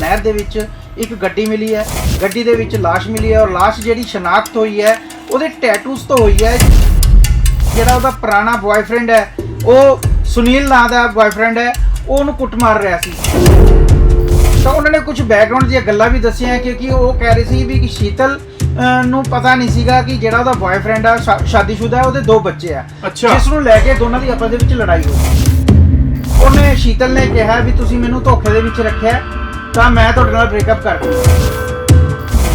ਨਹਿਰ ਦੇ ਵਿੱਚ ਇੱਕ ਗੱਡੀ ਮਿਲੀ ਹੈ। ਗੱਡੀ ਦੇ ਵਿੱਚ লাশ ਮਿਲੀ ਹੈ ਔਰ লাশ ਜਿਹੜੀ ਸ਼ਨਾਖਤ ਹੋਈ ਹੈ ਉਹਦੇ ਟੈਟੂਸ ਤੋਂ ਹੋਈ ਹੈ। ਜਿਹੜਾ ਉਹਦਾ ਪੁਰਾਣਾ ਬॉयਫ੍ਰੈਂਡ ਹੈ ਉਹ ਸੁਨੀਲ ਨਾਂ ਦਾ ਬॉयਫ੍ਰੈਂਡ ਹੈ ਉਹ ਉਹਨੂੰ ਕੁੱਟ ਮਾਰ ਰਿਹਾ ਸੀ। ਤਾਂ ਉਹਨਾਂ ਨੇ ਕੁਝ ਬੈਕਗ੍ਰਾਉਂਡ ਦੀਆਂ ਗੱਲਾਂ ਵੀ ਦੱਸੀਆਂ ਕਿਉਂਕਿ ਉਹ ਕਹਿ ਰਹੀ ਸੀ ਵੀ ਕਿ ਸ਼ੀਤਲ ਨੂੰ ਪਤਾ ਨਹੀਂ ਸੀਗਾ ਕਿ ਜਿਹੜਾ ਉਹਦਾ ਬॉयਫ੍ਰੈਂਡ ਆ ਸ਼ਾਦੀशुदा ਹੈ ਉਹਦੇ ਦੋ ਬੱਚੇ ਆ। ਜਿਸ ਨੂੰ ਲੈ ਕੇ ਦੋਨਾਂ ਦੀ ਆਪਸ ਦੇ ਵਿੱਚ ਲੜਾਈ ਹੋਈ। ਉਹਨੇ ਸ਼ੀਤਲ ਨੇ ਕਿਹਾ ਵੀ ਤੁਸੀਂ ਮੈਨੂੰ ਧੋਖੇ ਦੇ ਵਿੱਚ ਰੱਖਿਆ ਤਾਂ ਮੈਂ ਤੁਹਾਡੇ ਨਾਲ ਬ੍ਰੇਕਅਪ ਕਰ ਦੂੰ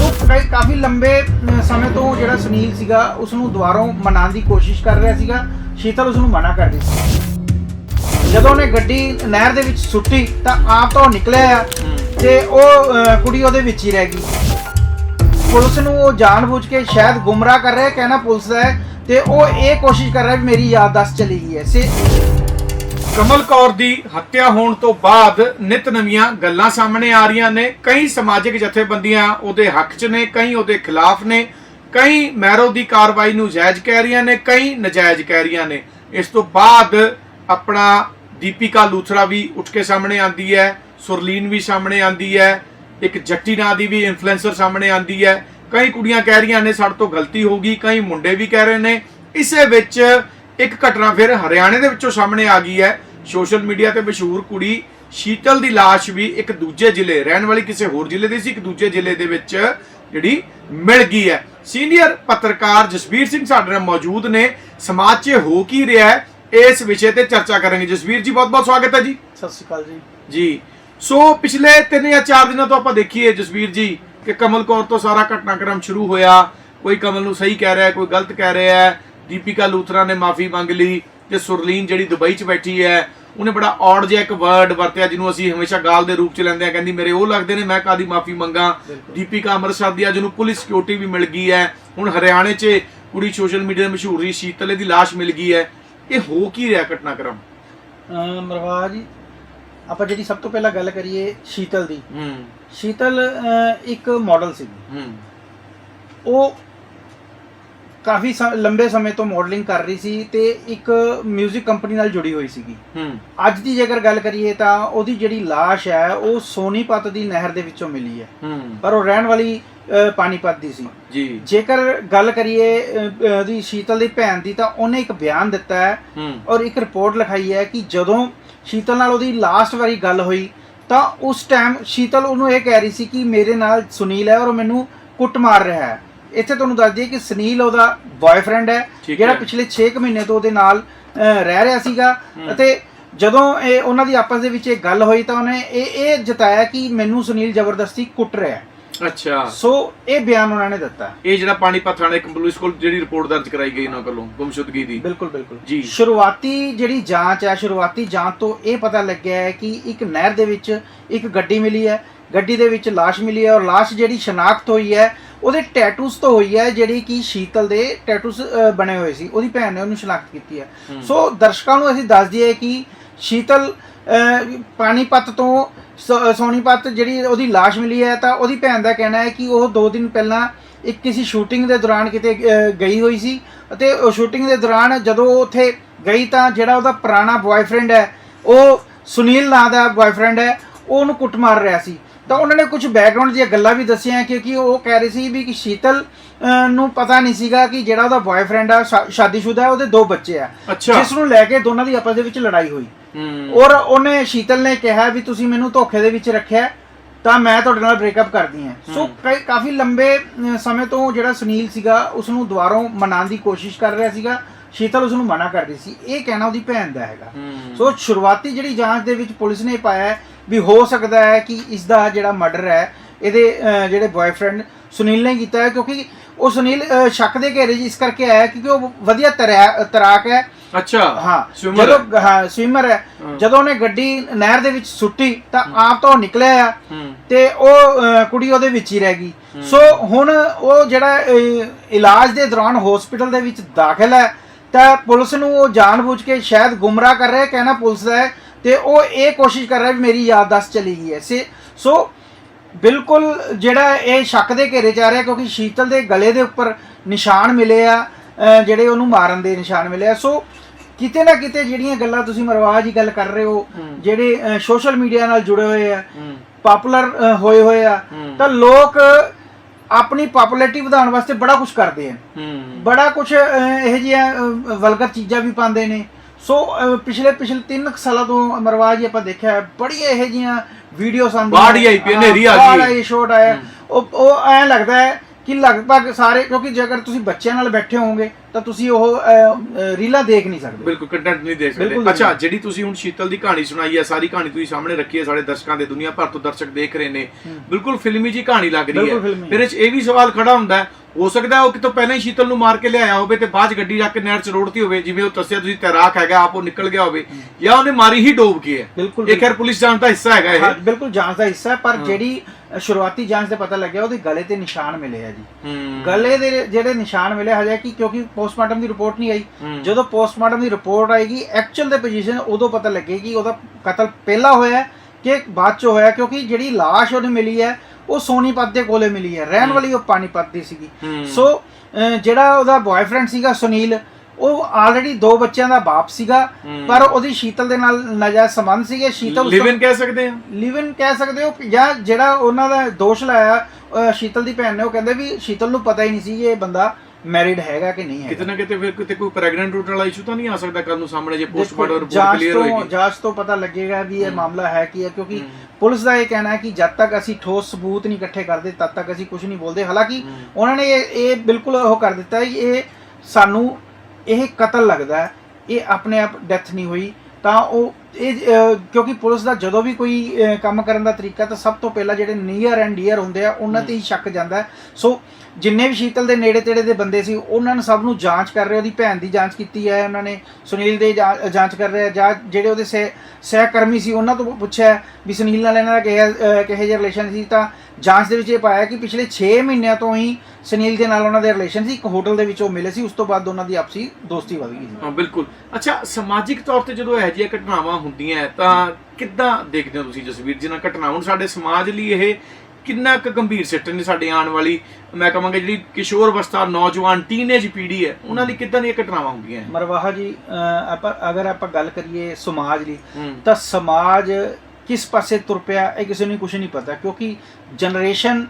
ਉਹ ਕਾਫੀ ਲੰਬੇ ਸਮੇਂ ਤੋਂ ਜਿਹੜਾ ਸੁਨੀਲ ਸੀਗਾ ਉਸ ਨੂੰ ਦੁਬਾਰੋਂ ਮਨਾਉਣ ਦੀ ਕੋਸ਼ਿਸ਼ ਕਰ ਰਿਹਾ ਸੀਗਾ। ਸ਼ੀਤਲ ਉਸ ਨੂੰ ਮਨਾ ਕਰ ਰਹੀ ਸੀ। ਜਦੋਂ ਉਹਨੇ ਗੱਡੀ ਨਹਿਰ ਦੇ ਵਿੱਚ ਸੁੱਟੀ, ਤਾਂ ਆਪ ਤਾਂ ਉਹ ਨਿਕਲਿਆ ਆ ਤੇ ਉਹ ਕੁੜੀ ਉਹਦੇ ਵਿੱਚ ਹੀ ਰਹਿ ਗਈ। ਪੁਲਿਸ ਨੂੰ ਉਹ ਜਾਣਬੁੱਝ ਕੇ ਸ਼ਾਇਦ ਗੁੰਮਰਾਹ ਕਰ ਰਿਹਾ ਕਹਿਣਾ ਪੁਲਿਸ ਦਾ ਹੈ। ਤੇ ਉਹ ਇਹ ਕੋਸ਼ਿਸ਼ ਕਰ ਰਿਹਾ ਵੀ ਮੇਰੀ ਯਾਦਦਾਸ਼ਤ ਚਲੀ ਗਈ ਹੈ। ਸੇ ਕਮਲ ਕੌਰ ਦੀ ਹੱਤਿਆ ਹੋਣ ਤੋਂ ਬਾਅਦ ਨਿਤ ਨਵੀਆਂ ਗੱਲਾਂ ਸਾਹਮਣੇ ਆ ਰਹੀਆਂ ਨੇ। ਕਈ ਸਮਾਜਿਕ ਜਥੇਬੰਦੀਆਂ ਉਹਦੇ ਹੱਕ 'ਚ ਨੇ, ਕਈ ਉਹਦੇ ਖਿਲਾਫ ਨੇ, ਕਈ ਮੈਰੋ ਦੀ ਕਾਰਵਾਈ ਨੂੰ ਜਾਇਜ਼ ਕਹਿ ਰਹੀਆਂ ਨੇ, ਕਈ ਨਜਾਇਜ਼ ਕਹਿ ਰਹੀਆਂ ਨੇ। ਇਸ ਤੋਂ ਬਾਅਦ ਆਪਣਾ ਦੀਪਿਕਾ ਲੂਥਰਾ ਵੀ ਉੱਠ ਕੇ ਸਾਹਮਣੇ ਆਂਦੀ ਹੈ, ਸੁਰਲੀਨ ਵੀ ਸਾਹਮਣੇ ਆਂਦੀ ਹੈ, ਇੱਕ ਜੱਟੀ ਨਾਂ ਦੀ ਵੀ ਇਨਫਲੂਐਂਸਰ ਸਾਹਮਣੇ ਆਂਦੀ ਹੈ। ਕਈ ਕੁੜੀਆਂ ਕਹਿ ਰਹੀਆਂ ਨੇ, ਸਾਡੇ ਤੋਂ ਗਲਤੀ ਹੋ ਗਈ। ਕਈ ਮੁੰਡੇ ਵੀ ਕਹਿ ਰਹੇ ਨੇ। ਇਸੇ ਵਿੱਚ ਇੱਕ ਘਟਨਾ ਫਿਰ ਹਰਿਆਣੇ ਦੇ ਵਿੱਚੋਂ ਸਾਹਮਣੇ ਆ ਗਈ ਹੈ। ਸੋਸ਼ਲ ਮੀਡੀਆ ਤੇ ਮਸ਼ਹੂਰ ਕੁੜੀ ਸ਼ੀਤਲ ਦੀ ਲਾਸ਼ ਵੀ ਇੱਕ ਦੂਜੇ ਜ਼ਿਲ੍ਹੇ ਰਹਿਣ ਵਾਲੀ ਕਿਸੇ ਹੋਰ ਜ਼ਿਲ੍ਹੇ ਦੀ ਸੀ ਇੱਕ ਦੂਜੇ ਜ਼ਿਲ੍ਹੇ ਦੇ ਵਿੱਚ ਜਿਹੜੀ ਮਿਲ ਗਈ ਹੈ। ਸੀਨੀਅਰ ਪੱਤਰਕਾਰ ਜਸਵੀਰ ਸਿੰਘ ਸਾਡੇ ਨਾਲ ਮੌਜੂਦ ਨੇ। ਸਮਾਜ 'ਚ ਹੋ ਕੀ ਰਿਹਾ ਹੈ ਇਸ ਵਿਸ਼ੇ ਤੇ ਚਰਚਾ ਕਰਾਂਗੇ। ਜਸਵੀਰ ਜੀ ਬਹੁਤ ਬਹੁਤ ਸਵਾਗਤ ਹੈ ਜੀ। ਸਤਿ ਸ਼੍ਰੀ ਅਕਾਲ ਜੀ। ਜੀ। ਸੋ ਪਿਛਲੇ 3 ਜਾਂ 4 ਦਿਨਾਂ ਤੋਂ ਆਪਾਂ ਦੇਖੀਏ ਜਸਵੀਰ ਜੀ ਕਿ ਕਮਲ ਕੌਰ ਤੋਂ ਸਾਰਾ ਘਟਨਾਕ੍ਰਮ ਸ਼ੁਰੂ ਹੋਇਆ। ਕੋਈ ਕਮਲ ਨੂੰ ਸਹੀ ਕਹਿ ਰਿਹਾ ਕੋਈ ਗਲਤ ਕਹਿ ਰਿਹਾ ਹੈ। ਦੀਪਿਕਾ ਲੂਥਰਾ ਨੇ ਮਾਫੀ ਮੰਗ ਲਈ ਤੇ ਸੁਰਲੀਨ ਜਿਹੜੀ ਦੁਬਈ 'ਚ ਬੈਠੀ ਹੈ ਉਹਨੇ ਬੜਾ ਔਡ ਜਿਹਾ ਇੱਕ ਵਰਡ ਵਰਤਿਆ ਜਿਹਨੂੰ ਅਸੀਂ ਹਮੇਸ਼ਾ ਗਾਲ ਦੇ ਰੂਪ 'ਚ ਲੈਂਦੇ ਆ ਕਹਿੰਦੀ ਮੇਰੇ ਉਹ ਲੱਗਦੇ ਨੇ ਮੈਂ ਕਾਦੀ ਮਾਫੀ ਮੰਗਾ? ਦੀਪਿਕਾ ਅੰਮ੍ਰਿਤਸਰ ਦੀ ਆ ਜਿਹਨੂੰ ਪੁਲਿਸ ਸਿਕਿਉਰਿਟੀ ਵੀ ਮਿਲ ਗਈ ਹੈ। ਹੁਣ ਹਰਿਆਣੇ 'ਚ ਕੁੜੀ ਸੋਸ਼ਲ ਮੀਡੀਆ ਤੇ ਮਸ਼ਹੂਰ ਸੀ ਸ਼ੀਤਲੇ ਦੀ ਲਾਸ਼ ਮਿਲ ਗਈ ਹੈ। ਇਹ ਹੋ ਕੀ ਰਿਹਾ ਘਟਨਾਕ੍ਰਮ? ਮਰਵਾ ਜੀ ਆਪਾਂ ਜਿਹੜੀ ਸਭ ਤੋਂ ਪਹਿਲਾਂ ਗੱਲ ਕਰੀਏ ਸ਼ੀਤਲ ਦੀ। ਹੂੰ। ਸ਼ੀਤਲ ਇੱਕ ਮਾਡਲ ਸੀ। ਹੂੰ। ਉਹ ਕਾਫੀ ਸ- ਲੰਬੇ ਸਮੇਂ ਤੋਂ ਮਾਡਲਿੰਗ ਕਰ ਰਹੀ ਸੀ ਤੇ ਇੱਕ 뮤직 ਕੰਪਨੀ ਨਾਲ ਜੁੜੀ ਹੋਈ ਸੀਗੀ। ਹੂੰ। ਅੱਜ ਦੀ ਜੇਕਰ ਗੱਲ ਕਰੀਏ ਤਾਂ ਉਹਦੀ ਜਿਹੜੀ ਲਾਸ਼ ਹੈ ਉਹ ਸੋਨੀਪਤ ਦੀ ਨਹਿਰ ਦੇ ਵਿੱਚੋਂ ਮਿਲੀ ਹੈ। ਹੂੰ। ਪਰ ਉਹ ਰਹਿਣ ਵਾਲੀ ਪਾਣੀਪਤ ਦੀ ਸੀ। ਜੀ। ਜੇਕਰ ਗੱਲ ਕਰੀਏ ਉਹਦੀ ਸ਼ੀਤਲ ਦੀ ਭੈਣ ਦੀ ਤਾਂ ਉਹਨੇ ਇੱਕ ਬਿਆਨ ਦਿੱਤਾ ਹੈ ਹੂੰ। ਔਰ ਇੱਕ ਰਿਪੋਰਟ ਲਿਖਾਈ ਹੈ ਕਿ ਜਦੋਂ ਸ਼ੀਤਲ ਨਾਲ ਉਹਦੀ ਲਾਸਟ ਵਾਰੀ ਗੱਲ ਹੋਈ ਤਾਂ ਉਸ ਟਾਈਮ ਸ਼ੀਤਲ ਉਹਨੂੰ ਇਹ ਕਹਿ ਰਹੀ ਸੀ ਕਿ ਮੇਰੇ ਨਾਲ ਸੁਨੀਲ ਹੈ ਔਰ ਉਹ ਮੈਨੂੰ ਕੁੱਟ ਮਾਰ ਰਿਹਾ ਹੈ। ਇੱਥੇ ਤੁਹਾਨੂੰ ਦੱਸ ਦਈਏ ਕਿ ਸੁਨੀਲ ਉਹਦਾ ਬॉयਫ੍ਰੈਂਡ ਹੈ ਠੀਕ ਜਿਹੜਾ ਹੈ। ਪਿਛਲੇ 6 ਮਹੀਨੇ ਤੋਂ ਉਹਦੇ ਨਾਲ ਰਹਿ ਰਿਹਾ ਸੀਗਾ। ਅਤੇ ਜਦੋਂ ਇਹ ਉਹਨਾਂ ਦੀ ਆਪਸ ਦੇ ਵਿੱਚ ਇਹ ਗੱਲ ਹੋਈ ਤਾਂ ਉਹਨੇ ਇਹ ਇਹ ਜਤਾਇਆ ਕਿ ਮੈਨੂੰ ਸੁਨੀਲ ਜ਼ਬਰਦਸਤੀ ਕੁੱਟ ਰਿਹਾ ਹੈ। ਅੱਛਾ। ਸੋ ਇਹ ਬਿਆਨ ਉਹਨਾਂ ਨੇ ਦਿੱਤਾ। ਇਹ ਜਿਹੜਾ ਪਾਣੀਪਤ ਥਾਣੇ ਇੱਕ ਪੁਲਿਸ ਕੋਲ ਜਿਹੜੀ ਰਿਪੋਰਟ ਦਰਜ ਕਰਾਈ ਗਈ ਉਹਨਾਂ ਕੋਲੋਂ ਗੁੰਮਸ਼ੁਦਗੀ ਦੀ। ਬਿਲਕੁਲ ਬਿਲਕੁਲ। ਜੀ। ਸ਼ੁਰੂਆਤੀ ਜਿਹੜੀ ਜਾਂਚ ਹੈ ਸ਼ੁਰੂਆਤੀ ਜਾਂਚ ਤੋਂ ਇਹ ਪਤਾ ਲੱਗਿਆ ਹੈ ਕਿ ਇੱਕ ਨਹਿਰ ਦੇ ਵਿੱਚ ਇੱਕ ਗੱਡੀ ਮਿਲੀ ਹੈ ਗੱਡੀ ਦੇ ਵਿੱਚ ਲਾਸ਼ ਮਿਲੀ ਹੈ ਔਰ ਲਾਸ਼ ਜਿਹੜੀ ਸ਼ਨਾਖਤ ਹੋਈ ਹੈ ਉਹਦੇ ਟੈਟੂਸ ਤੋਂ ਹੋਈ ਹੈ ਜਿਹੜੀ ਕਿ ਸ਼ੀਤਲ ਦੇ ਟੈਟੂਸ ਬਣੇ ਹੋਏ ਸੀ। ਉਹਦੀ ਭੈਣ ਨੇ ਉਹਨੂੰ ਸ਼ਨਾਖਤ ਕੀਤੀ ਹੈ। ਸੋ ਦਰਸ਼ਕਾਂ ਨੂੰ ਅਸੀਂ ਦੱਸ ਦਈਏ ਕਿ ਸ਼ੀਤਲ ਪਾਣੀਪਤ ਤੋਂ ਸੋਨੀਪਤ ਜਿਹੜੀ ਉਹਦੀ ਲਾਸ਼ ਮਿਲੀ ਹੈ ਤਾਂ ਉਹਦੀ ਭੈਣ ਦਾ ਕਹਿਣਾ ਹੈ ਕਿ ਉਹ 2 ਦਿਨ ਪਹਿਲਾਂ ਇੱਕ ਕਿਸੇ ਸ਼ੂਟਿੰਗ ਦੇ ਦੌਰਾਨ ਕਿਤੇ ਗਈ ਹੋਈ ਸੀ ਅਤੇ ਉਹ ਸ਼ੂਟਿੰਗ ਦੇ ਦੌਰਾਨ ਜਦੋਂ ਉਹ ਉੱਥੇ ਗਈ ਤਾਂ ਜਿਹੜਾ ਉਹਦਾ ਪੁਰਾਣਾ ਬॉयਫ੍ਰੈਂਡ ਹੈ ਉਹ ਸੁਨੀਲ ਨਾਂ ਦਾ ਬॉयਫ੍ਰੈਂਡ ਹੈ ਉਹ ਉਹਨੂੰ ਕੁੱਟ ਮਾਰ ਰਿਹਾ ਸੀ। ਤਾਂ ਉਹਨਾਂ ਨੇ ਕੁਝ ਬੈਕਗ੍ਰਾਉਂਡ ਦੀਆਂ ਗੱਲਾਂ ਵੀ ਦੱਸੀਆਂ ਕਿਉਂਕਿ ਉਹ ਕਹਿ ਰਹੀ ਸੀ ਵੀ ਕਿ ਸ਼ੀਤਲ ਨੂੰ ਪਤਾ ਨਹੀਂ ਸੀਗਾ ਕਿ ਜਿਹੜਾ ਉਹਦਾ ਬॉयਫ੍ਰੈਂਡ ਆ ਸ਼ਾਦੀशुदा ਹੈ ਉਹਦੇ ਦੋ ਬੱਚੇ ਆ। ਜਿਸ ਨੂੰ ਲੈ ਕੇ ਦੋਨਾਂ ਦੀ ਆਪਸ ਦੇ ਵਿੱਚ ਲੜਾਈ ਹੋਈ। ਔਰ ਉਹਨੇ ਸ਼ੀਤਲ ਨੇ ਕਿਹਾ ਵੀ ਤੁਸੀਂ ਮੈਨੂੰ ਧੋਖੇ ਦੇ ਵਿੱਚ ਰੱਖਿਆ ਤਾਂ ਮੈਂ ਤੁਹਾਡੇ ਨਾਲ ਬ੍ਰੇਕਅਪ ਕਰਦੀ ਆ ਸੋ ਕਾਫੀ ਲੰਬੇ ਸਮੇਂ ਤੋਂ ਜਿਹੜਾ ਸੁਨੀਲ ਸੀਗਾ ਉਸ ਨੂੰ ਦੁਬਾਰਾ ਮਨਾਉਣ ਦੀ ਕੋਸ਼ਿਸ਼ ਕਰ ਰਿਹਾ ਸੀਗਾ। ਸ਼ੀਤਲ ਉਸ ਨੂੰ ਮਨਾ ਕਰਦੀ ਸੀ। ਇਹ ਕਹਿਣਾ ਉਹਦੀ ਭੈਣ ਦਾ ਹੈਗਾ। ਸੋ ਸ਼ੁਰੂਆਤੀ ਜਿਹੜੀ ਜਾਂਚ ਦੇ ਵਿੱਚ ਪੁਲਿਸ ਨੇ ਪਾਇਆ ਵੀ ਹੋ ਸਕਦਾ ਹੈ ਕਿ ਇਸ ਦਾ ਜਿਹੜਾ ਮਰਡਰ ਹੈ ਇਹਦੇ ਜਿਹੜੇ ਬॉयਫ੍ਰੈਂਡ ਸੁਨੀਲ ਨੇ ਕੀਤਾ ਹੈ ਕਿਉਂਕਿ ਉਹ ਸੁਨੀਲ ਸ਼ੱਕ ਦੇ ਘੇਰੇ 'ਚ ਇਸ ਕਰਕੇ ਆਇਆ ਕਿਉਂਕਿ ਉਹ ਵਧੀਆ ਤਰਾ- ਤੈਰਾਕ ਹੈ। ਅੱਛਾ ਹਾਂ ਜਦੋਂ ਹਾਂ। ਸਵਿਮਰ ਹੈ। ਜਦੋਂ ਉਹਨੇ ਗੱਡੀ ਨਹਿਰ ਦੇ ਵਿੱਚ ਸੁੱਟੀ ਤਾਂ ਆਪ ਤਾਂ ਉਹ ਨਿਕਲਿਆ ਆ ਤੇ ਉਹ ਕੁੜੀ ਉਹਦੇ ਵਿੱਚ ਹੀ ਰਹਿ ਗਈ। ਸੋ ਹੁਣ ਉਹ ਜਿਹੜਾ ਇਲਾਜ ਦੇ ਦੌਰਾਨ ਹਸਪੀਟਲ ਦੇ ਵਿੱਚ ਦਾਖਲ ਹੈ। ਤਾਂ ਪੁਲਿਸ ਨੂੰ ਉਹ ਜਾਣਬੁੱਝ ਕੇ ਸ਼ਾਇਦ ਗੁੰਮਰਾਹ ਕਰ ਰਿਹਾ ਕਹਿਣਾ ਪੁਲਿਸ ਦਾ ਹੈ ਤੇ ਉਹ ਇਹ ਕੋਸ਼ਿਸ਼ ਕਰ ਰਿਹਾ ਵੀ ਮੇਰੀ ਯਾਦਦਾਸ਼ਤ ਚਲੀ ਗਈ ਹੈ ਸੇ- ਸੋ ਬਿਲਕੁਲ ਜਿਹੜਾ ਇਹ ਸ਼ੱਕ ਦੇ ਘੇਰੇ ਚ ਆ ਰਿਹਾ ਕਿਉਂਕਿ ਸ਼ੀਤਲ ਦੇ ਗਲੇ ਦੇ ਉੱਪਰ ਨਿਸ਼ਾਨ ਮਿਲੇ ਆ ਜਿਹੜੇ ਉਹਨੂੰ ਮਾਰਨ ਦੇ ਨਿਸ਼ਾਨ ਮਿਲੇ ਆ ਸੋ ਕਿਤੇ ਨਾ ਕਿਤੇ ਜਿਹੜੀਆਂ ਗੱਲਾਂ ਤੁਸੀਂ ਮਰਵਾਜ ਦੀ ਗੱਲ ਕਰ ਰਹੇ ਹੋ ਹੂੰ। ਜਿਹੜੇ ਸੋਸ਼ਲ ਮੀਡੀਆ ਨਾਲ ਜੁੜੇ ਹੋਏ ਆ ਹੂੰ ਪਪੂਲਰ ਹੋਏ ਹੋਏ ਆ ਹੂੰ। ਤਾਂ ਲੋਕ ਆਪਣੀ ਪਪੂਲੈਰਿਟੀ ਵਧਾਉਣ ਵਾਸਤੇ ਬੜਾ ਕੁਝ ਕਰਦੇ ਆ। ਹੂੰ ਬੜਾ ਕੁਝ ਇਹੋ ਜਿਹੀਆਂ ਵਲਗਰ ਚੀਜ਼ਾਂ ਵੀ ਪਾਉਂਦੇ ਨੇ। ਸੋ ਪਿਛਲੇ ਪਿਛਲੇ 3 ਸਾਲਾਂ ਤੋਂ ਮਰਵਾਜ ਜੀ ਆਪਾਂ ਦੇਖਿਆ ਹੈ, ਬੜੀਆਂ ਇਹੋ ਜਿਹੀਆਂ ਵੀਡੀਓਜ਼ ਆਉਂਦੀਆਂ ਬਾੜ ਹੀ ਆਈ ਪਈ, ਹਨੇਰੀ ਆ ਗਈ। ਬਾੜ ਸ਼ੋਟ ਆਇਆ। ਉਹ ਉਹ ਐਂ ਲੱਗਦਾ ਹੈ ਕਿ ਲਗਭਗ ਸਾਰੇ ਕਿਉਂਕਿ ਜੇਕਰ ਤੁਸੀਂ ਬੱਚਿਆਂ ਨਾਲ ਬੈਠੇ ਹੋਵੋਗੇ ਤਾਂ ਤੁਸੀਂ ਉਹ ਅਹ, ਰੀਲਾਂ ਦੇਖ ਨਹੀਂ ਸਕਦੇ। ਬਿਲਕੁਲ ਕੰਟੈਂਟ ਨਹੀਂ ਦੇਖ ਬਿਲਕੁਲ ਸਕਦੇ ਨਹੀਂ। ਅੱਛਾ ਜਿਹੜੀ ਤੁਸੀਂ ਹੁਣ ਸ਼ੀਤਲ ਦੀ ਕਹਾਣੀ ਸੁਣਾਈ ਹੈ ਸਾਰੀ ਕਹਾਣੀ ਤੁਸੀਂ ਸਾਹਮਣੇ ਰੱਖੀ ਹੈ ਸਾਡੇ ਦਰਸ਼ਕਾਂ ਦੇ ਦੁਨੀਆ ਭਰ ਤੋਂ ਦਰਸ਼ਕ ਦੇਖ ਰਹੇ ਨੇ। ਬਿਲਕੁਲ ਫਿਲਮੀ ਜੀ ਕਹਾਣੀ ਲੱਗ ਰਹੀ ਬਿਲਕੁਲ ਹੈ ਫਿਲਮੀ। ਫਿਰ ਇਹ 'ਚ ਇਹ ਵੀ ਸਵਾਲ ਖੜਾ ਹੁੰਦਾ ਹੈ ਹੋ ਸਕਦਾ ਉਹ ਕਿਤੋਂ ਪਹਿਲਾਂ ਹੀ ਸ਼ੀਤਲ ਨੂੰ ਮਾਰ ਕੇ ਲਿਆਇਆ ਹੋਵੇ ਤੇ ਬਾਅਦ 'ਚ ਗੱਡੀ ਜਾ ਕੇ ਨਹਿਰ 'ਚ ਰੋੜਤੀ ਹੋਵੇ ਜਿਵੇਂ ਉਹ ਦੱਸਿਆ ਤੁਸੀਂ ਤੈਰਾਕ ਹੈਗਾ ਆਪ ਉਹ ਨਿਕਲ ਗਿਆ ਹੋਵੇ ਜਾਂ ਉਹਨੇ ਮਾਰੀ ਹੀ ਡੋਬ ਕੇ ਹੈ। ਬਿਲਕੁਲ ਇਹ ਖੈਰ ਪੁਲਿਸ ਜਾਂਚ ਦਾ ਹਿੱਸਾ ਹੈਗਾ ਇਹ। ਬਿਲਕੁਲ ਜਾਂਚ ਦਾ ਹਿੱਸਾ ਹੈ, ਪਰ ਜਿਹੜੀ ਸ਼ੁਰੂਆਤੀ ਜਾਂਚ ਤੇ ਪਤਾ ਲੱਗਿਆ ਉਹਦੇ ਗਲੇ ਤੇ ਨਿਸ਼ਾਨ ਮਿਲੇ ਆ ਜੀ। ਗਲੇ ਦੇ ਜਿਹੜੇ ਨਿਸ਼ਾਨ ਮਿਲੇ ਹਜੇ ਕਿ ਕਿਉਂਕਿ ਪੋਸਟਮਾਰਟਮ ਦੀ ਰਿਪੋਰਟ ਨਹੀਂ ਆਈ। ਜਦੋਂ ਪੋਸਟਮਾਰਟਮ ਦੀ ਰਿਪੋਰਟ ਆਏਗੀ ਐਕਚੁਅਲ ਦੇ ਪੋਜੀਸ਼ਨ ਉਦੋਂ ਪਤਾ ਲੱਗੇਗੀ ਉਹਦਾ ਕਤਲ ਪਹਿਲਾਂ ਹੋਇਆ ਕਿ ਬਾਅਦ ਚ ਹੋਇਆ ਕਿਉਂਕਿ ਜਿਹੜੀ ਲਾਸ਼ ਉਹਨੂੰ ਮਿਲੀ ਹੈ ਉਹ ਸੋਨੀਪਤ ਦੇ ਕੋਲੇ ਮਿਲੀ ਹੈ ਰਹਿਣ ਵਾਲੀ ਉਹ ਪਾਣੀਪਤ ਦੀ ਸੀਗੀ। ਸੋ ਜਿਹੜਾ ਉਹਦਾ ਬॉयਫ੍ਰੈਂਡ ਸੀਗਾ ਸੁਨੀਲ ਉਹ ਆਲਰੇਡੀ ਦੋ ਬੱਚਿਆਂ ਦਾ ਬਾਪ ਸੀਗਾ। ਪਰ ਉਹਦੀ ਸ਼ੀਤਲ ਦੇ ਨਾਲ ਨਾਜਾਇਜ਼ ਸੰਬੰਧ ਸੀਗੇ। ਸ਼ੀਤਲ ਲਿਵ ਇਨ ਕਹਿ ਸਕਦੇ ਆ ਲਿਵ ਇਨ ਕਹਿ ਸਕਦੇ ਹੋ ਜਾਂ ਜਿਹੜਾ ਉਹਨਾਂ ਦਾ ਦੋਸ਼ ਲਾਇਆ ਸ਼ੀਤਲ ਦੀ ਭੈਣ ਨੇ ਉਹ ਕਹਿੰਦੇ ਵੀ ਸ਼ੀਤਲ ਨੂੰ ਪਤਾ ਹੀ ਨਹੀਂ ਸੀ ਇਹ ਬੰਦਾ। ਮੈਰਿਡ ਹੈਗਾ ਕਿ ਨਹੀਂ ਕਿਤੇ ਹੈਗਾ ਨਾ ਕਿਤੇ ਫਿਰ ਕਿਤੇ ਕੋਈ ਪ੍ਰੈਗਨੈਂਟ ਰੂਟ ਵਾਲਾ ਇਸ਼ੂ ਤਾਂ ਨਹੀਂ ਆ ਸਕਦਾ ਕੱਲ ਨੂੰ ਸਾਹਮਣੇ ਜੇ ਪੋਸਟਮਾਰਟਮ ਰਿਪੋਰਟ ਜਾਂਚ ਕਲੀਅਰ ਤੋਂ ਹੋਏਗੀ ਜਾਂਚ ਤੋਂ ਪਤਾ ਲੱਗੇਗਾ ਵੀ ਇਹ ਹਮ। ਮਾਮਲਾ ਹੈ ਕੀ ਹੈ ਕਿਉਂਕਿ। ਪੁਲਿਸ ਦਾ ਇਹ ਕਹਿਣਾ ਹੈ ਕਿ ਜਦ ਤੱਕ ਅਸੀਂ ਠੋਸ ਸਬੂਤ ਨਹੀਂ ਇਕੱਠੇ ਕਰਦੇ ਤਦ ਤੱਕ ਅਸੀਂ ਕੁਝ ਨਹੀਂ ਬੋਲਦੇ ਹਾਲਾਂਕਿ ਹਮ। ਉਹਨਾਂ ਨੇ ਇਹ ਇਹ ਬਿਲਕੁਲ ਉਹ ਕਰ ਦਿੱਤਾ ਹੈ ਕਿ ਇਹ ਸਾਨੂੰ ਇਹ ਕਤਲ ਲੱਗਦਾ ਹੈ ਇਹ ਆਪਣੇ ਆਪ ਡੈਥ ਨਹੀਂ ਹੋਈ ਤਾਂ ਉਹ ਇਹ ਅਹ, ਕਿਉਂਕਿ ਪੁਲਿਸ ਦਾ ਜਦੋਂ ਵੀ ਕੋਈ ਅਹ, ਕੰਮ ਕਰਨ ਦਾ ਤਰੀਕਾ ਤਾਂ ਸਭ ਤੋਂ ਪਹਿਲਾਂ ਜਿਹੜੇ ਨੀਅਰ ਐਂਡ ਡੀਅਰ ਹੁੰਦੇ ਆ ਉਹਨਾਂ ਤੇ ਹੀ ਸ਼ੱਕ ਜਾਂਦਾ ਹੈ ਸੋ ਜਿੰਨੇ ਵੀ ਸ਼ੀਤਲ ਦੇ ਨੇੜੇ ਤੇੜੇ ਦੇ ਬੰਦੇ ਸੀ ਉਹਨਾਂ ਨੂੰ ਸਭ ਨੂੰ ਜਾਂਚ ਕਰ ਰਹੇ ਉਹਦੀ ਭੈਣ ਦੀ ਜਾਂਚ ਕੀਤੀ ਹੈ ਉਹਨਾਂ ਨੇ ਸੁਨੀਲ ਦੇ ਜਾਂਚ ਕਰ ਰਹੇ ਜਾਂ ਜਿਹੜੇ ਉਹਦੇ ਸਹਿਕਰਮੀ ਸੀ ਉਹਨਾਂ ਤੋਂ ਪੁੱਛਿਆ ਵੀ ਸੁਨੀਲ ਨਾਲ ਇਹਨਾਂ ਦਾ ਕਿਹੋ ਅਹ, ਜਿਹਾ ਰਿਲੇਸ਼ਨ ਸੀ ਤਾਂ ਜਾਂਚ ਦੇ ਵਿੱਚ ਇਹ ਪਾਇਆ ਕਿ ਪਿਛਲੇ 6 ਮਹੀਨਿਆਂ ਤੋਂ ਹੀ ਸੁਨੀਲ ਦੇ ਨਾਲ ਉਹਨਾਂ ਦੇ ਰਿਲੇਸ਼ਨ ਸੀ ਇੱਕ ਹੋਟਲ ਦੇ ਵਿੱਚ ਉਹ ਮਿਲੇ ਸੀ ਉਸ ਤੋਂ ਬਾਅਦ ਉਹਨਾਂ ਦੀ ਆਪਸੀ ਦੋਸਤੀ ਵਧ ਗਈ ਸੀ। ਹਾਂ ਬਿਲਕੁਲ। ਅੱਛਾ ਸਮਾਜਿਕ ਤੌਰ ਤੇ ਜਦੋਂ ਇਹੋ ਜਿਹੀਆਂ ਘਟਨਾਵਾਂ ਹੁੰਦੀਆਂ ਤਾਂ ਕਿੱਦਾਂ ਦੇਖਦੇ ਹੋ ਤੁਸੀਂ ਜਸਵੀਰ ਜੀ ਨਾਲ ਘਟਨਾ? ਹੁਣ ਸਾਡੇ ਸਮਾਜ ਲਈ ਇਹ ਕਿੰਨਾ ਕੁ ਗੰਭੀਰ ਸਿੱਟ ਨੇ ਸਾਡੇ ਆਉਣ ਵਾਲੀ ਮੈਂ ਕਹਾਂਗਾ ਜਿਹੜੀ ਕਿਸ਼ੋਰ ਅਵਸਥਾ ਨੌਜਵਾਨ ਟੀਨੇਜ ਪੀੜ੍ਹੀ ਹੈ ਉਹਨਾਂ ਲਈ ਕਿੱਦਾਂ ਦੀਆਂ ਘਟਨਾਵਾਂ ਹੁੰਦੀਆਂ ਹੈ ਮਰਵਾਹਾ ਜੀ ਆਪਾਂ ਅਗਰ ਆਪਾਂ ਗੱਲ ਕਰੀਏ ਸਮਾਜ ਲਈ ਹੂੰ ਤਾਂ ਸਮਾਜ ਕਿਸ ਪਾਸੇ ਤੁਰ ਪਿਆ ਇਹ ਕਿਸੇ ਨੂੰ ਕੁਝ ਨਹੀਂ ਪਤਾ ਕਿਉਂਕਿ ਜਨਰੇਸ਼ਨ।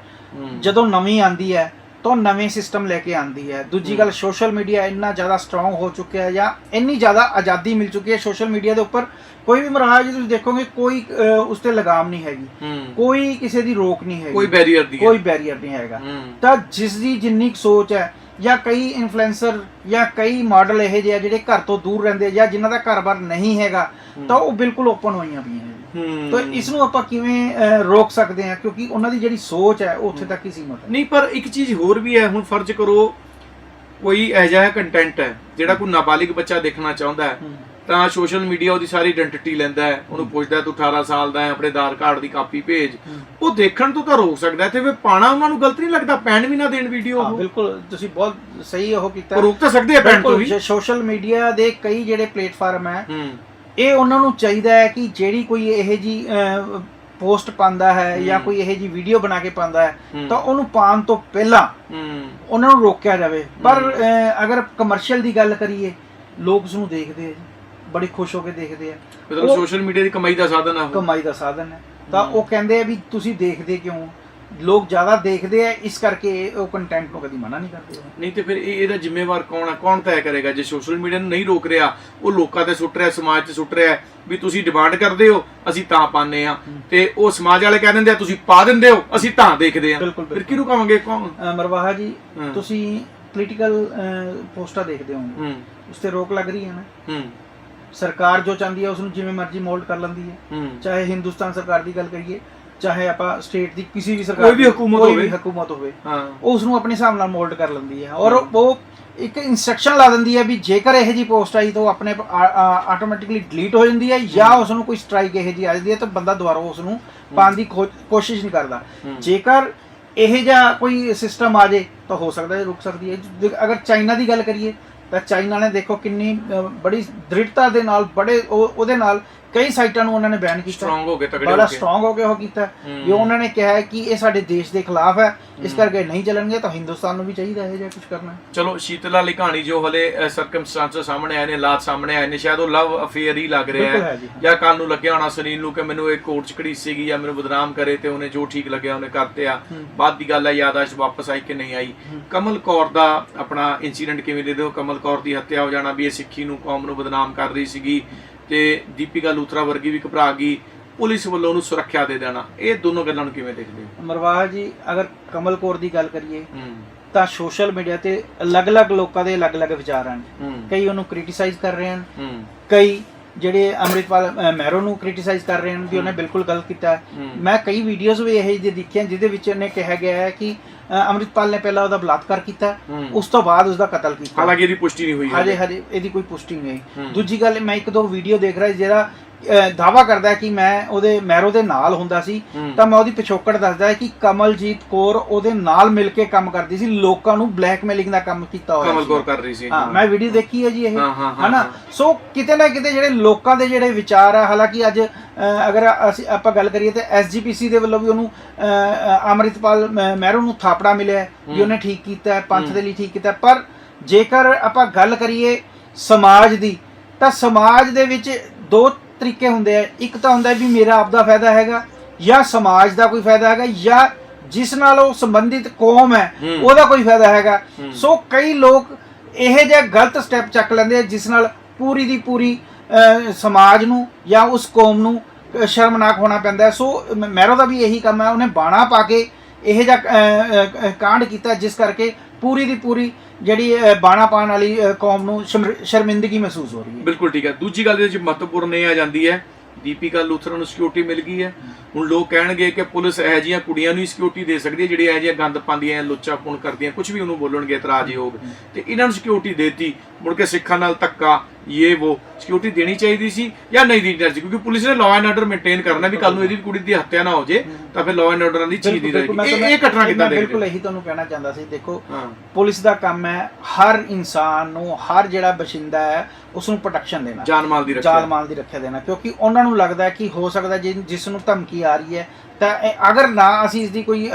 ਜਦੋਂ ਨਵੀਂ ਆਂਦੀ ਹੈ ਤਾਂ ਨਵੇਂ ਸਿਸਟਮ ਲੈ ਕੇ ਆਂਦੀ ਹੈ। ਦੂਜੀ ਗੱਲ ਸੋਸ਼ਲ ਮੀਡੀਆ ਇੰਨਾ ਜ਼ਿਆਦਾ ਸਟਰੋਂਗ ਹੋ ਚੁੱਕਿਆ ਹੈ ਜਾਂ ਇੰਨੀ ਜ਼ਿਆਦਾ ਆਜ਼ਾਦੀ ਮਿਲ ਚੁੱਕੀ ਹੈ ਸੋਸ਼ਲ ਮੀਡੀਆ ਦੇ ਉੱਪਰ ਕੋਈ ਵੀ ਮਰਵਾਹਾ ਜੀ ਤੁਸੀਂ ਦੇਖੋਗੇ ਕੋਈ ਉਸ ਤੇ ਲਗਾਮ ਨਹੀਂ ਹੈਗੀ। ਹੂੰ। ਕੋਈ ਕਿਸੇ ਦੀ ਰੋਕ ਨਹੀਂ ਹੈਗੀ। ਕੋਈ ਬੈਰੀਅਰ ਦੀ ਹੈ। ਕੋਈ ਬੈਰੀਅਰ ਨਹੀਂ ਹੈਗਾ। ਹੂੰ। ਤਾਂ ਜਿਸ ਦੀ ਜਿੰਨੀ ਕੁ ਸੋਚ ਹੈ ਜਾਂ ਕਈ ਇਨਫਲੂਐਂਸਰ ਜਾਂ ਕਈ ਮਾਡਲ ਇਹ ਜਿਹੇ ਆ ਜਿਹੜੇ ਘਰ ਤੋਂ ਦੂਰ ਰਹਿੰਦੇ ਆ ਜਾਂ ਜਿਨ੍ਹਾਂ ਦਾ ਘਰ-ਬਾਰ ਨਹੀਂ ਹੈਗਾ ਤਾਂ ਉਹ ਬਿਲਕੁਲ ਓਪਨ ਹੋਈਆਂ ਪਈਆਂ ਨੇ। ਹੂੰ ਤਾਂ ਇਸ ਨੂੰ ਆਪਾਂ ਕਿਵੇਂ ਅਹ, ਰੋਕ ਸਕਦੇ ਹਾਂ? ਕਿਉਂਕਿ ਉਹਨਾਂ ਦੀ ਜਿਹੜੀ ਸੋਚ ਹੈ ਉਹ ਉੱਥੇ ਤੱਕ ਹੀ ਸੀਮਤ ਹੈ। ਨਹੀਂ ਪਰ ਇੱਕ ਚੀਜ਼ ਹੋਰ ਵੀ ਹੈ ਹੁਣ ਫਰਜ਼ ਕਰੋ ਕੋਈ ਇਹੋ ਜਿਹਾ ਕੰਟੈਂਟ ਹੈ ਜਿਹੜਾ ਕੋਈ ਨਾਬਾਲਿਗ ਬੱਚਾ ਦੇਖਣਾ ਚਾਹੁੰਦਾ ਹੈ ਤਾਂ ਸੋਸ਼ਲ ਮੀਡੀਆ ਉਹਦੀ ਸਾਰੀ ਆਇਡੈਂਟੀਟੀ ਲੈਂਦਾ ਹੈ ਉਹਨੂੰ ਪੁੱਛਦਾ ਤੂੰ 18 ਸਾਲ ਦਾ ਹੈ ਆਪਣੇ ਆਧਾਰ ਕਾਰਡ ਦੀ ਕਾਪੀ ਭੇਜ। ਉਹ ਦੇਖਣ ਤੋਂ ਤਾਂ ਰੋਕ ਸਕਦਾ ਹੈ ਤੇ ਫਿਰ ਪਾਣਾ ਉਹਨਾਂ ਨੂੰ ਗਲਤ ਨਹੀਂ ਲੱਗਦਾ ਪੈਣ ਵੀ ਨਾ ਦੇਣ ਵੀਡੀਓ ਹਾਂ ਉਹ। ਬਿਲਕੁਲ ਤੁਸੀਂ ਬਹੁਤ ਸਹੀ ਉਹ ਕੀਤਾ। ਉਹ ਰੋਕ ਤਾਂ ਸਕਦੇ ਆ ਪੈਣ ਤੋਂ ਵੀ। ਸੋਸ਼ਲ ਮੀਡੀਆ ਦੇ ਕਈ ਜਿਹੜੇ ਪਲੇਟਫਾਰਮ ਹੈ ਹੂੰ। ਇਹ ਉਹਨਾਂ ਨੂੰ ਚਾਹੀਦਾ ਹੈ ਕਿ ਜਿਹੜੀ ਕੋਈ ਇਹ ਜੀ ਪੋਸਟ ਪਾਉਂਦਾ ਹੈ ਜਾਂ। ਕੋਈ ਇਹ ਜੀ ਵੀਡੀਓ ਬਣਾ ਕੇ ਪਾਉਂਦਾ ਹੈ। ਤਾਂ ਉਹਨੂੰ ਪਾਉਣ ਤੋਂ ਪਹਿਲਾਂ ਉਹਨਾਂ ਨੂੰ ਰੋਕਿਆ ਜਾਵੇ ਪਰ ਅਗਰ ਕਮਰਸ਼ੀਅਲ ਦੀ ਗੱਲ ਕਰੀਏ ਲੋਕ ਉਸ ਨੂੰ ਦੇਖਦੇ ਆ ਬੜੀ ਖੁਸ਼ ਹੋ ਕੇ ਦੇਖਦੇ ਆ ਮਤਲਬ ਸੋਸ਼ਲ ਮੀਡੀਆ ਦੀ ਕਮਾਈ ਦਾ ਸਾਧਨ ਆ ਕਮਾਈ ਦਾ ਸਾਧਨ ਹੈ ਤਾਂ। ਉਹ ਕਹਿੰਦੇ ਆ ਵੀ ਤੁਸੀਂ ਦੇਖਦੇ ਕਿਉਂ ਲੋਕ ਜ਼ਿਆਦਾ ਦੇਖਦੇ ਆ ਇਸ ਕਰਕੇ ਉਹ ਕੰਟੈਂਟ ਨੂੰ ਕਦੀ ਮਨਾ ਨਹੀਂ ਕਰਦੇ। ਨਹੀਂ ਤੇ ਫਿਰ ਇਹ ਇਹਦਾ ਜ਼ਿੰਮੇਵਾਰ ਕੌਣ ਆ? ਕੌਣ ਤੈਅ ਕਰੇਗਾ? ਜੇ ਸੋਸ਼ਲ ਮੀਡੀਆ ਨੂੰ ਨਹੀਂ ਰੋਕ ਰਿਹਾ ਉਹ ਲੋਕਾਂ ਤੇ ਸੁੱਟ ਰਿਹਾ ਸਮਾਜ ਤੇ ਸੁੱਟ ਰਿਹਾ ਵੀ ਤੁਸੀਂ ਡਿਮਾਂਡ ਕਰਦੇ ਹੋ ਅਸੀਂ ਤਾਂ ਪਾਉਂਦੇ ਆ ਤੇ ਉਹ ਸਮਾਜ ਵਾਲੇ ਕਹਿ ਦਿੰਦੇ ਆ ਤੁਸੀਂ ਪਾ ਦਿੰਦੇ ਹੋ ਅਸੀਂ ਤਾਂ ਦੇਖਦੇ ਆ ਬਿਲਕੁਲ, ਫਿਰ ਬਿਲਕੁਲ। ਕਿਹਨੂੰ ਕਹਾਂਗੇ ਕੌਣ? ਮਰਵਾਹਾ ਜੀ ਹਾਂ। ਤੁਸੀਂ ਪੋਲੀਟੀਕਲ ਪੋਸਟਾਂ ਦੇਖਦੇ ਹੋਵੋਗੇ। ਹੂੰ। ਉਸ ਤੇ ਰੋਕ ਲੱਗ ਰਹੀ ਹੈ ਨਾ? ਹੂੰ। ਸਰਕਾਰ ਜੋ ਚਾਹੁੰਦੀ ਹੈ ਉਸ ਨੂੰ ਜਿਵੇਂ ਮਰਜ਼ੀ ਮੋਲਡ ਕਰ ਲੈਂਦੀ ਹੈ। ਹੂੰ। ਚਾਹੇ ਹਿੰਦੁਸਤਾਨ ਸਰਕਾਰ ਦੀ ਗੱਲ ਕਰੀਏ ਚਾਹੇ ਆਪਾਂ ਸਟੇਟ ਦੀ ਕਿਸੇ ਵੀ ਸਰਕਾਰ ਕੋਈ ਵੀ ਹਕੂਮਤ ਕੋਈ ਹੋਵੇ। ਵੀ ਹਕੂਮਤ ਹੋਵੇ ਹਾਂ। ਉਹ ਉਸ ਨੂੰ ਆਪਣੇ ਹਿਸਾਬ ਨਾਲ ਮੋਲਡ ਕਰ ਲੈਂਦੀ ਹੈ। ਔਰ ਉਹ ਇੱਕ ਇਨਸਟਰਕਸ਼ਨ ਲਾ ਦਿੰਦੀ ਹੈ ਵੀ ਜੇਕਰ ਇਹ ਜੀ ਪੋਸਟ ਆਈ ਤਾਂ ਉਹ ਆਪਣੇ ਆਟੋਮੈਟਿਕਲੀ ਡਿਲੀਟ ਹੋ ਜਾਂਦੀ ਹੈ ਜਾਂ ਉਸ ਨੂੰ ਕੋਈ ਸਟ੍ਰਾਈਕ ਇਹ ਜੀ ਆ ਜਾਂਦੀ ਹੈ ਤਾਂ ਬੰਦਾ ਦੁਬਾਰਾ ਉਸ ਨੂੰ ਪਾਉਣ ਦੀ ਕੋਸ਼ਿਸ਼ ਨਹੀਂ ਕਰਦਾ। ਜੇਕਰ ਇਹ ਜਿਹਾ ਕੋਈ ਸਿਸਟਮ ਆ ਜੇ ਤਾਂ ਹੋ ਸਕਦਾ ਹੈ ਰੁਕ ਸਕਦੀ ਹੈ। ਜੇ- ਅਗਰ ਚਾਈਨਾ ਦੀ ਗੱਲ ਕਰੀਏ ਤਾਂ ਚਾਈਨਾ ਨੇ ਦੇਖੋ ਕਿੰਨੀ ਬੜੀ ਦ੍ਰਿੜਤਾ ਦੇ ਨਾਲ ਬੜੇ ਉਹ- ਉਹਦੇ ਨਾਲ ਕਈ ਸਾਈਟਾਂ ਨੂੰ ਉਹਨਾਂ ਨੇ ਬੈਨ ਕੀਤਾ। ਸਟਰੋਂਗ ਹੋ ਗਏ ਤਗੜੇ ਬੜਾ ਹੋ ਕੇ। ਸਟਰੋਂਗ ਹੋ ਕੇ ਉਹ ਕੀਤਾ। ਹੂੰ। ਜੋ ਉਹਨਾਂ ਨੇ ਕਿਹਾ ਕਿ ਇਹ ਸਾਡੇ ਦੇਸ਼ ਦੇ ਖਿਲਾਫ ਹੈ ਇਸ ਕਰਕੇ ਨਹੀਂ ਚੱਲਣਗੇ ਤਾਂ ਹਿੰਦੁਸਤਾਨ ਨੂੰ ਵੀ ਚਾਹੀਦਾ ਹੈ ਜੇ ਕੁਝ ਕਰਨਾ। ਚਲੋ ਸ਼ੀਤਲ ਵਾਲੀ ਕਹਾਣੀ ਜੋ ਹਲੇ ਸਰਕਮਸਟੈਂਸਸ ਸਾਹਮਣੇ ਆਏ ਨੇ ਹਾਲਾਤ ਸਾਹਮਣੇ ਆਏ ਨੇ ਸ਼ਾਇਦ ਉਹ ਲਵ ਅਫੇਅਰ ਹੀ ਲੱਗ ਰਿਹਾ ਹੈ। ਜੀ। ਕੱਲ ਨੂੰ ਲੱਗਿਆ ਹੋਣਾ ਸੁਨੀਲ ਨੂੰ ਕਿ ਮੈਨੂੰ ਇਹ ਕੋਰਟ ਚ ਘੜੀ ਸੀਗੀ ਜਾਂ ਮੈਨੂੰ ਬਦਨਾਮ ਕਰੇ ਤੇ ਉਹਨੇ ਜੋ ਠੀਕ ਲੱਗਿਆ ਉਹਨੇ ਕਰਤੇ ਆ ਬਾਅਦ ਦੀ ਗੱਲ ਹੈ ਯਾਦਾਸ਼ ਵਾਪਸ ਆਈ ਕਿ ਨਹੀਂ ਆਈ। ਕਮਲ ਕੌਰ ਦਾ ਆਪਣਾ ਇਨਸੀਡੈਂਟ ਕਿਵੇਂ ਦੇ ਦਿਓ? ਕਮਲ ਕੌਰ ਦੀ ਹੱਤਿਆ ਹੋ ਜਾਣਾ ਵੀ ਇਹ ਸਿੱਖੀ ਨੂੰ ਕੌਮ ਨੂੰ ਬਦਨਾਮ ਕਰ ਰਹੀ ਸੀਗੀ। ਤੇ ਦੀਪਿਕਾ ਲੂਥਰਾ ਵਰਗੀ ਵੀ ਘਬਰਾ ਗਈ ਪੁਲਿਸ ਵੱਲੋਂ ਉਹਨੂੰ ਸੁਰੱਖਿਆ ਦੇ ਦੇਣਾ। ਇਹ ਦੋਨੋਂ ਗੱਲਾਂ ਨੂੰ ਕਿਵੇਂ ਦੇਖਦੇ ਹੋ? ਮਰਵਾਜ ਜੀ ਅਗਰ ਕਮਲ ਕੌਰ ਦੀ ਗੱਲ ਕਰੀਏ ਤਾਂ ਸੋਸ਼ਲ ਮੀਡੀਆ ਤੇ ਅਲੱਗ-ਅਲੱਗ ਲੋਕਾਂ ਦੇ ਅਲੱਗ-ਅਲੱਗ ਵਿਚਾਰ ਹਨ। ਕਈ ਉਹਨੂੰ ਕ੍ਰਿਟਿਸਾਈਜ਼ ਕਰ ਰਹੇ ਹਨ। ਕਈ ਜਿਹੜੇ ਅੰਮ੍ਰਿਤਪਾਲ ਮਹਿਰੋ ਨੂੰ ਕ੍ਰਿਟਿਸਾਈਜ਼ ਕਰ ਰਹੇ ਹਨ ਵੀ ਉਹਨੇ ਬਿਲਕੁਲ ਗਲਤ ਕੀਤਾ। ਮੈਂ ਕਈ ਵੀਡੀਓਜ਼ ਵੀ ਇਹ ਜਿਹੇ ਦੇਖੀਆਂ ਜਿਹਦੇ ਵਿੱਚ ਉਹਨੇ ਕਿਹਾ ਗਿਆ ਹੈ ਕਿ ਅੰਮ੍ਰਿਤਪਾਲ ਨੇ ਪਹਿਲਾਂ ਉਹਦਾ ਬਲਾਤਕਾਰ ਕੀਤਾ। ਉਸ ਤੋਂ ਬਾਅਦ ਉਸਦਾ ਕਤਲ ਕੀਤਾ ਹਾਲਾਂਕਿ ਇਹਦੀ ਪੁਸ਼ਟੀ ਨਹੀਂ ਹੋਈ ਹਜੇ ਹਜੇ ਇਹਦੀ ਕੋਈ ਪੁਸ਼ਟੀ ਨਹੀਂ ਹੂੰ। ਦੂਜੀ ਗੱਲ ਮੈਂ ਇੱਕ ਦੋ ਵੀਡੀਓ ਦੇਖ ਰਿਹਾ ਜਿਹੜਾ ਦਾਵਾ ਕਰਦਾ ਹੈ ਕਿ ਮੈਂ ਉਹਦੇ ਮੈਰੋ ਦੇ ਨਾਲ ਹੁੰਦਾ ਸੀ। ਤਾਂ ਮੈਂ ਉਹਦੀ ਪਿਛੋਕੜ ਦੱਸਦਾ ਹੈ ਕਿ ਕਮਲਜੀਤ ਕੌਰ ਉਹਦੇ ਨਾਲ ਮਿਲ ਕੇ ਕੰਮ ਕਰਦੀ ਸੀ ਲੋਕਾਂ ਨੂੰ ਬਲੈਕਮੇਲਿੰਗ ਦਾ ਕੰਮ ਕੀਤਾ ਹੋਇਆ ਕਮਲ। ਕੌਰ ਕਰ ਰਹੀ ਸੀ ਹਾਂ ਮੈਂ ਵੀਡੀਓ ਦੇਖੀ ਹੈ ਜੀ ਇਹ ਹਨਾ। ਸੋ ਕਿਤੇ ਨਾ ਕਿਤੇ ਜਿਹੜੇ ਲੋਕਾਂ ਦੇ ਜਿਹੜੇ ਵਿਚਾਰ ਆ ਹਾਲਾਂਕਿ ਅੱਜ ਅਗਰ ਅਸੀਂ ਆਪਾਂ ਗੱਲ ਕਰੀਏ ਤੇ ਐਸਜੀਪੀਸੀ ਦੇ ਵੱਲੋਂ ਵੀ ਉਹਨੂੰ ਅੰਮ੍ਰਿਤਪਾਲ ਮਹਿਰੋ ਨੂੰ ਥਾਪੜਾ ਮਿਲਿਆ ਵੀ ਉਹਨੇ ਠੀਕ ਕੀਤਾ ਪੰਥ ਦੇ ਲਈ ਠੀਕ ਕੀਤਾ। ਪਰ ਜੇਕਰ ਆਪਾਂ ਗੱਲ ਕਰੀਏ ਸਮਾਜ ਦੀ ਤਾਂ ਸਮਾਜ ਦੇ ਵਿੱਚ ਦੋ ਤਰੀਕੇ ਹੁੰਦੇ ਆ ਇੱਕ ਤਾਂ ਹੁੰਦਾ ਵੀ ਮੇਰਾ ਆਪਦਾ ਫਾਇਦਾ ਹੈਗਾ ਜਾਂ ਸਮਾਜ ਦਾ ਕੋਈ ਫਾਇਦਾ ਹੈਗਾ ਜਾਂ ਜਿਸ ਨਾਲ ਉਹ ਸੰਬੰਧਿਤ ਕੌਮ ਹੈ। ਉਹਦਾ ਕੋਈ ਫਾਇਦਾ ਹੈਗਾ ਸੋ ਕਈ ਲੋਕ ਇਹ ਜਿਹਾ ਗਲਤ ਸਟੈਪ ਚੱਕ ਲੈਂਦੇ ਆ ਜਿਸ ਨਾਲ ਪੂਰੀ ਦੀ ਪੂਰੀ ਸਮਾਜ ਨੂੰ ਜਾਂ ਉਸ ਕੌਮ ਨੂੰ ਸ਼ਰਮਨਾਕ ਹੋਣਾ ਪੈਂਦਾ। ਸੋ ਮੈਰੋ ਦਾ ਵੀ ਇਹੀ ਕੰਮ ਹੈ ਉਹਨੇ ਬਾਣਾ ਪਾ ਕੇ ਇਹ ਜਿਹਾ ਕਾਂਡ ਕੀਤਾ ਜਿਸ ਕਰਕੇ ਪੂਰੀ ਦੀ ਪੂਰੀ ਜਿਹੜੀ ਅਹ, ਬਾਣਾ ਪਾਉਣ ਵਾਲੀ ਅਹ, ਕੌਮ ਨੂੰ ਸ਼ਮਰ- ਸ਼ਰਮਿੰਦਗੀ ਮਹਿਸੂਸ ਹੋ ਰਹੀ ਹੈ। ਬਿਲਕੁਲ ਠੀਕ ਹੈ। ਦੂਜੀ ਗੱਲ ਇਹਦੇ ਵਿੱਚ ਮਹੱਤਵਪੂਰਨ ਇਹ ਆ ਜਾਂਦੀ ਹੈ ਦੀਪਿਕਾ ਲੂਥਰਾ ਨੂੰ ਸਿਕਿਉਰਿਟੀ ਮਿਲ ਗਈ ਹੈ। ਹੁਣ ਲੋਕ ਕਹਿਣਗੇ ਕਿ ਪੁਲਿਸ ਇਹੋ ਜਿਹੀਆਂ ਕੁੜੀਆਂ ਨੂੰ ਹੀ ਸਿਕਿਉਰਿਟੀ ਦੇ ਸਕਦੀ ਹੈ ਜਿਹੜੀਆਂ ਇਹੋ ਜਿਹੀਆਂ ਗੰਦ ਪਾਉਂਦੀਆਂ ਲੁੱਚਾਪੁਣ ਕਰਦੀਆਂ ਕੁਝ ਵੀ ਉਹਨੂੰ ਬੋਲਣਗੇ ਇਤਰਾਜ਼ਯੋਗ ਤੇ ਇਹਨਾਂ ਨੂੰ ਸਿਕਿਉਰਿਟੀ ਦੇਤੀ ਮੁੜ ਕੇ ਸਿੱਖਾਂ ਨਾਲ ਧੱਕਾ ਇਹ ਉਹ ਸਿਕਿਉਰਿਟੀ ਦੇਣੀ ਚਾਹੀਦੀ ਸੀ ਜਾਂ ਨਹੀਂ ਦੇਣੀ ਚਾਹੀਦੀ? ਕਿਉਂਕਿ ਪੁਲਿਸ ਨੇ ਲਾਅ ਐਂਡ ਆਰਡਰ ਮੇਨਟੇਨ ਕਰਨਾ ਵੀ ਕੱਲ ਨੂੰ ਇਹਦੀ ਕੁੜੀ ਦੀ ਹੱਤਿਆ ਨਾ ਹੋ ਜੇ ਤਾਂ ਫਿਰ ਲਾਅ ਐਂਡ ਆਰਡਰ ਦੀ ਚੀਜ਼ ਦੀ ਮੈਂ ਰਹੇਗੀ ਇਹ ਇਹ ਘਟਨਾ ਕਿੱਦਾਂ ਦੇਖਦੇ ਬਿਲਕੁਲ? ਇਹੀ ਤੁਹਾਨੂੰ ਕਹਿਣਾ ਚਾਹੁੰਦਾ ਸੀ ਦੇਖੋ ਪੁਲਿਸ ਦਾ ਕੰਮ ਹੈ ਹਰ ਇਨਸਾਨ ਨੂੰ ਹਰ ਜਿਹੜਾ ਬਸ਼ਿੰਦਾ ਹੈ ਉਸ ਨੂੰ ਪ੍ਰੋਟੈਕਸ਼ਨ ਦੇਣਾ ਜਾਨ ਮਾਲ ਦੀ ਰੱਖਿਆ ਜਾਨ ਮਾਲ ਦੀ ਰੱਖਿਆ ਦੇਣਾ ਕਿਉਂਕਿ ਉਹਨਾਂ ਨੂੰ ਲੱਗਦਾ ਹੈ ਕਿ ਹੋ ਸਕਦਾ ਜਿਸ ਨੂੰ ਧਮਕੀ ਆ ਰਹੀ ਹੈ ਤਾਂ ਅਗਰ ਨਾ ਅਸੀਂ ਇਸ ਦੀ ਕੋਈ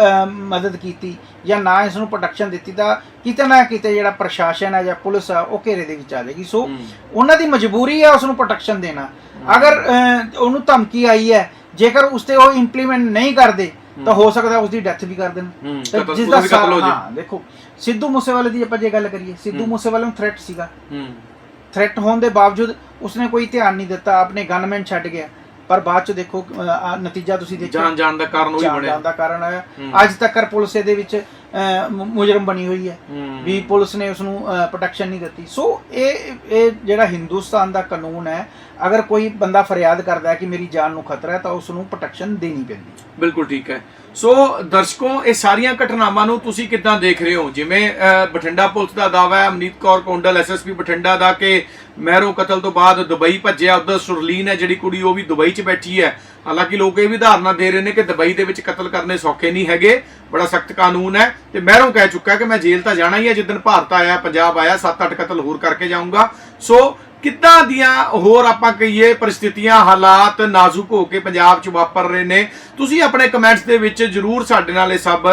ਮਦਦ ਕੀਤੀ ਜਾਂ ਨਾ ਇਸ ਨੂੰ ਪ੍ਰੋਟੈਕਸ਼ਨ ਦਿੱਤੀ ਤਾਂ ਕਿਤੇ ਨਾ ਕਿਤੇ ਜਿਹੜਾ ਪ੍ਰਸ਼ਾਸਨ ਹੈ ਜਾਂ ਪੁਲਿਸ ਆ ਉਹ ਘੇਰੇ ਦੇ ਵਿੱਚ ਆ ਜਾਏਗੀ। ਸੋ। ਉਹਨਾਂ ਦੀ ਮਜਬੂਰੀ ਹੈ ਉਸ ਨੂੰ ਪ੍ਰੋਟੈਕਸ਼ਨ ਦੇਣਾ ਅਗਰ ਉਹਨੂੰ ਧਮਕੀ ਆਈ ਹੈ ਜੇਕਰ ਉਸ ਤੇ ਉਹ ਇੰਪਲੀਮੈਂਟ ਨਹੀਂ ਕਰਦੇ ਤਾਂ ਹੋ ਸਕਦਾ ਉਸ ਦੀ ਡੈਥ ਵੀ ਕਰ ਦੇਣ। ਤਾਂ ਜਿਸ ਦਾ ਹੋ ਦੇਖੋ ਸਿੱਧੂ ਮੂਸੇਵਾਲੇ ਦੀ ਆਪਾਂ ਜੇ ਗੱਲ ਕਰੀਏ ਸਿੱਧੂ ਮੂਸੇਵਾਲੇ ਨੂੰ ਥ੍ਰੈਟ ਸੀਗਾ। ਥ੍ਰੈਟ ਹੋਣ ਦੇ ਬਾਵਜੂਦ ਉਸਨੇ ਕੋਈ ਧਿਆਨ ਨਹੀਂ ਦਿੱਤਾ ਆਪਣੇ ਗਨਮੈਨ ਛੱਡ ਗਿਆ। ਪਰ ਬਾਅਦ ਚ ਦੇਖੋ ਅਹ, ਆਹ ਨਤੀਜਾ ਤੁਸੀਂ ਦੇਖਿਆ। ਜਾਨ ਜਾਣ ਦਾ ਕਾਰਨ ਉਹ ਬਣਿਆ। ਜਾਣ ਦਾ ਕਾਰਨ ਹੈ। ਅੱਜ ਤੱਕ ਪੁਲਿਸ ਇਹਦੇ ਵਿੱਚ ਮੁਜਰਮ ਬਣੀ ਹੋਈ ਹੈ। ਵੀ ਪੁਲਿਸ ਨੇ ਉਸ ਨੂੰ ਪ੍ਰੋਟੈਕਸ਼ਨ ਨਹੀਂ ਦਿੱਤੀ। ਸੋ ਇਹ ਇਹ ਜਿਹੜਾ ਹਿੰਦੁਸਤਾਨ ਦਾ ਕਾਨੂੰਨ ਹੈ ਅਗਰ ਕੋਈ ਬੰਦਾ ਫਰਿਆਦ ਕਰਦਾ ਹੈ ਕਿ ਮੇਰੀ ਜਾਨ ਨੂੰ ਖਤਰਾ ਹੈ ਤਾਂ ਉਸ ਨੂੰ ਪ੍ਰੋਟੈਕਸ਼ਨ ਦੇਣੀ ਪੈਂਦੀ ਬਿਲਕੁਲ ਠੀਕ ਹੈ। ਸੋ ਦਰਸ਼ਕੋ ਇਹ ਸਾਰੀਆਂ ਘਟਨਾਵਾਂ ਨੂੰ ਤੁਸੀਂ ਕਿੱਦਾਂ ਦੇਖ ਰਹੇ ਹੋ? ਜਿਵੇਂ ਬਠਿੰਡਾ ਪੁਲਿਸ ਦਾ ਦਾਵਾ ਹੈ ਅਮਨੀਤ ਕੌਰ ਕੌਂਡਲ ਐਸਐਸਪੀ ਬਠਿੰਡਾ ਦਾ ਕਿ ਮਹਿਰੋ ਕਤਲ ਤੋਂ ਬਾਅਦ ਦੁਬਈ ਭੱਜਿਆ ਉਧਰ ਸੁਰਲੀਨ ਹੈ ਜਿਹੜੀ ਕੁੜੀ ਉਹ ਵੀ ਦੁਬਈ 'ਚ ਬੈਠੀ ਹੈ। ਹਾਲਾਂਕਿ ਲੋਕ ਇਹ ਵੀ ਧਾਰਨਾ ਦੇ ਰਹੇ ਨੇ ਕਿ ਦੁਬਈ ਦੇ ਵਿੱਚ ਕਤਲ ਕਰਨੇ ਸੌਖੇ ਨਹੀਂ ਹੈਗੇ। ਬੜਾ ਸਖਤ ਕਾਨੂੰਨ ਹੈ ਤੇ ਮਹਿਰੋਂ ਕਹਿ ਚੁੱਕਾ ਕਿ ਮੈਂ ਜੇਲ੍ਹ ਤਾਂ ਜਾਣਾ ਹੀ ਹੈ, ਜਿੱਦਣ ਭਾਰਤ ਆਇਆ, ਪੰਜਾਬ ਆਇਆ 7-8 ਕਤਲ ਹੋਰ ਕਰਕੇ ਜਾਊਂਗਾ। ਸੋ ਕਿੱਦਾਂ ਦੀਆਂ ਹੋਰ ਆਪਾਂ ਕਹੀਏ ਪਰਿਸਥਿਤੀਆਂ, ਹਾਲਾਤ ਨਾਜ਼ੁਕ ਹੋ ਕੇ ਪੰਜਾਬ 'ਚ ਵਾਪਰ ਰਹੇ ਨੇ, ਤੁਸੀਂ ਆਪਣੇ ਕਮੈਂਟਸ ਦੇ ਵਿੱਚ ਜਰੂਰ ਸਾਡੇ ਨਾਲ ਇਹ ਸਭ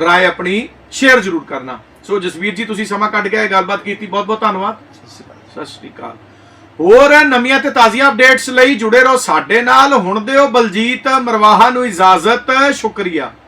ਰਾਏ ਆਪਣੀ ਸ਼ੇਅਰ ਜਰੂਰ ਕਰਨਾ। ਸੋ ਜਸਵੀਰ ਜੀ, ਤੁਸੀਂ ਸਮਾਂ ਕੱਢ ਕੇ ਇਹ ਗੱਲਬਾਤ ਕੀਤੀ ਬਹੁਤ ਬਹੁਤ ਧੰਨਵਾਦ। ਸਤਿ ਸ਼੍ਰੀ ਅਕਾਲ। ਹੋਰ ਨਵੀਆਂ ਤੇ ਤਾਜ਼ੀਆਂ ਅਪਡੇਟਸ ਲਈ ਜੁੜੇ ਰਹੋ ਸਾਡੇ ਨਾਲ। ਹੁਣ ਦਿਓ ਬਲਜੀਤ ਮਰਵਾਹਾ ਨੂੰ ਇਜਾਜ਼ਤ, ਸ਼ੁਕਰੀਆ।